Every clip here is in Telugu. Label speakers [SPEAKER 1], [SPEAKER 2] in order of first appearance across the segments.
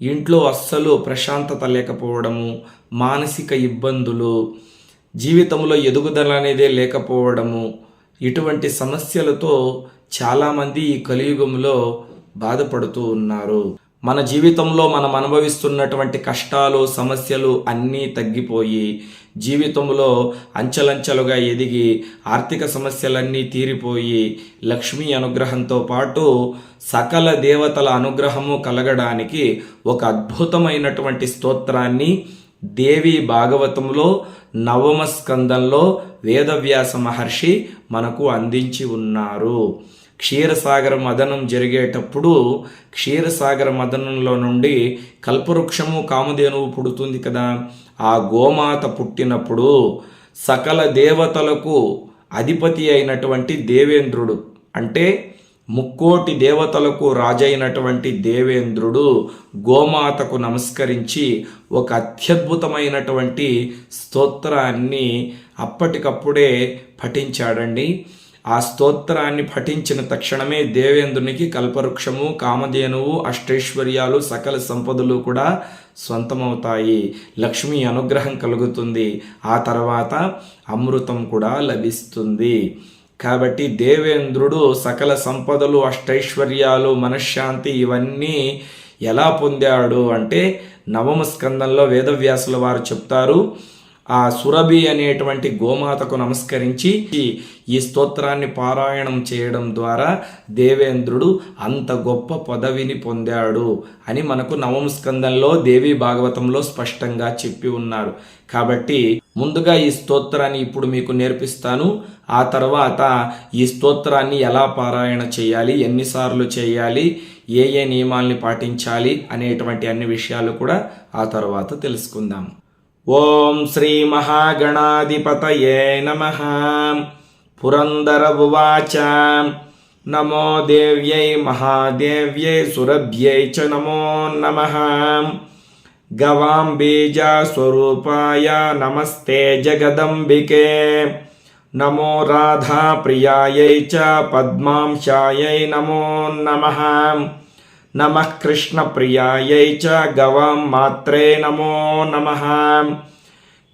[SPEAKER 1] ఇంట్లో అస్సలు ప్రశాంతత లేకపోవడము మానసిక ఇబ్బందులు జీవితంలో ఎదుగుదల అనేదే లేకపోవడము ఇటువంటి సమస్యలతో చాలామంది ఈ కలియుగంలో బాధపడుతూ ఉన్నారు. మన జీవితంలో మనం అనుభవిస్తున్నటువంటి కష్టాలు సమస్యలు అన్నీ తగ్గిపోయి జీవితంలో అంచెలంచెలుగా ఎదిగి ఆర్థిక సమస్యలన్నీ తీరిపోయి లక్ష్మీ అనుగ్రహంతో పాటు సకల దేవతల అనుగ్రహము కలగడానికి ఒక అద్భుతమైనటువంటి స్తోత్రాన్ని దేవి భాగవతంలో నవమ స్కందంలో వేదవ్యాస మహర్షి మనకు అందించి ఉన్నారు. క్షీరసాగర మదనం జరిగేటప్పుడు క్షీరసాగర మదనంలో నుండి కల్పవృక్షము కామధేనువు పుడుతుంది కదా. ఆ గోమాత పుట్టినప్పుడు సకల దేవతలకు అధిపతి అయినటువంటి దేవేంద్రుడు అంటే ముక్కోటి దేవతలకు రాజైనటువంటి దేవేంద్రుడు గోమాతకు నమస్కరించి ఒక అత్యద్భుతమైనటువంటి స్తోత్రాన్ని అప్పటికప్పుడే పఠించాడండి. ఆ స్తోత్రాన్ని పఠించిన తక్షణమే దేవేంద్రునికి కల్పవృక్షము కామధేనువు అష్టైశ్వర్యాలు సకల సంపదలు కూడా సొంతమవుతాయి లక్ష్మి అనుగ్రహం కలుగుతుంది. ఆ తర్వాత అమృతం కూడా లభిస్తుంది. కాబట్టి దేవేంద్రుడు సకల సంపదలు అష్టైశ్వర్యాలు మనశ్శాంతి ఇవన్నీ ఎలా పొందాడు అంటే నవమ స్కందంలో వేదవ్యాసుల వారు చెప్తారు ఆ సురభి అనేటువంటి గోమాతకు నమస్కరించి ఈ స్తోత్రాన్ని పారాయణం చేయడం ద్వారా దేవేంద్రుడు అంత గొప్ప పదవిని పొందాడు అని మనకు నవమ స్కందంలో దేవి భాగవతంలో స్పష్టంగా చెప్పి ఉన్నారు. కాబట్టి ముందుగా ఈ స్తోత్రాన్ని ఇప్పుడు మీకు నేర్పిస్తాను. ఆ తర్వాత ఈ స్తోత్రాన్ని ఎలా పారాయణ చేయాలి ఎన్నిసార్లు చేయాలి ఏ ఏ నియమాల్ని పాటించాలి అనేటువంటి అన్ని విషయాలు కూడా ఆ తర్వాత తెలుసుకుందాం. ఓం శ్రీ మహాగణాధిపతయే నమ. పురందర ఉవాచ నమో దేవ్యై మహాదేవ్యై సురభ్యై చ నమో నమ. గవాం బీజస్వరూపాయ నమస్తే జగదంబికే. నమో రాధాప్రియాయై చ పద్మాంశాయై నమో నమ. నమః కృష్ణప్రియాయై చ గవం మాత్రే నమో నమ.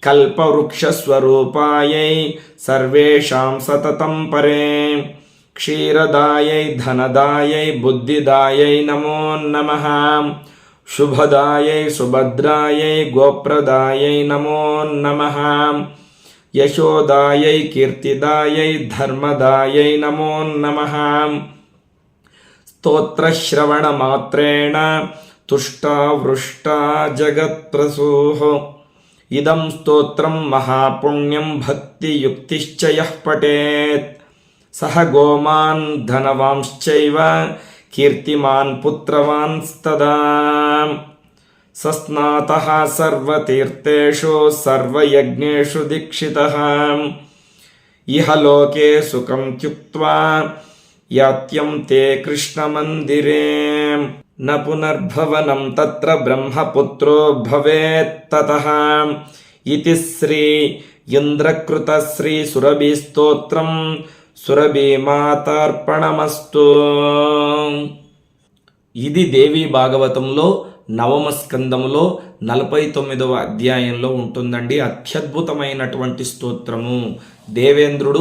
[SPEAKER 1] కల్పవృక్షస్వరూపాయై సర్వేషాం సతతం పరే. క్షీరదాయై ధనదాయై బుద్ధిదాయై నమో నమ. శుభదాయై సుభద్రాయై గోప్రదాయై నమో నమ. యశోదాయై కీర్తిదాయై ధర్మదాయై నమో నమ. స్తోత్రశ్రవణమాత్రేణ తుష్టా వృష్టా జగత్ప్రసూః. ఇదం స్తోత్రం మహాపుణ్యం భక్తియుక్తిశ్చ యః పఠేత్. సహ గోమాన్ ధనవాంశ్చైవ కీర్తిమాన్ పుత్రవాంస్తదా సస్నాత సర్వతీర్థేషు సర్వయజ్ఞేషు దీక్షిత. ఇహ లోకే సుఖం త్యుక్వా యాత్యం తే కృష్ణమందిరే. న పునర్భవనం తత్ర బ్రహ్మపుత్రో భవేత్తతః ఇది శ్రీ ఇంద్రకృత శ్రీ సురభి స్తోత్రం. సురభి మాతార్పణమస్తు. ఇది దేవి భాగవతంలో నవమ స్కందములో నలభై తొమ్మిదవ అధ్యాయంలో ఉంటుందండి అత్యద్భుతమైనటువంటి స్తోత్రము. దేవేంద్రుడు